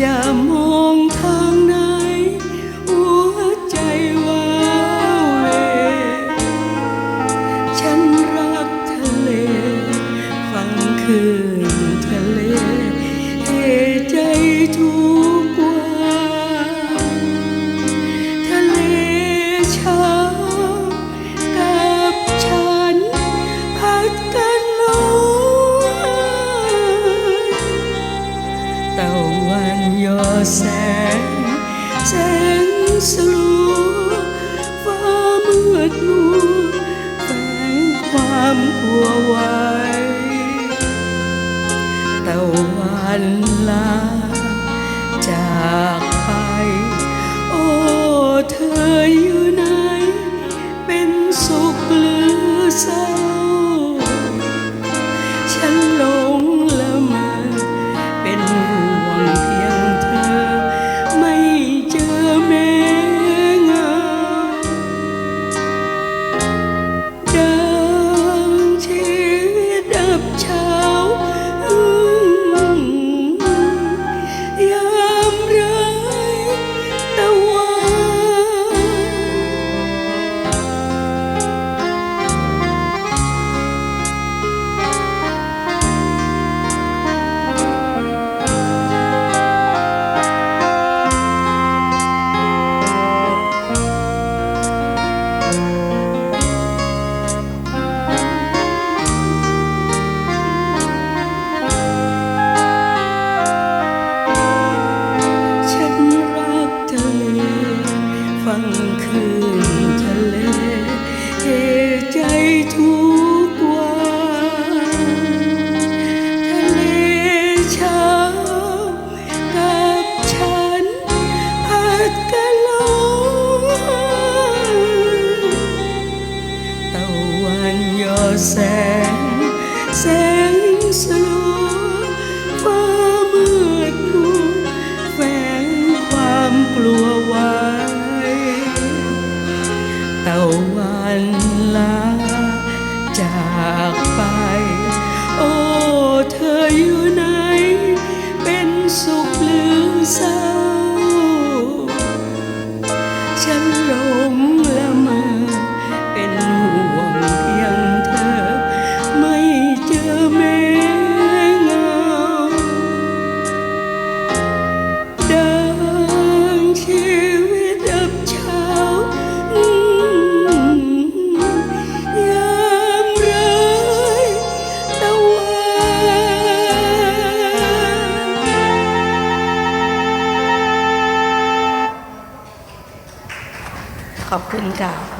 จะมองเธอ แสงแสงสลัวฟ้ามืดมัวแฝงความกลัวไว้ตะวันลาจากไป โอ้เธอ แสง แสงสลัวฟ้ามืดมุงแฝงความกลัวไว้เต่าวันลา ขอบคุณค่ะ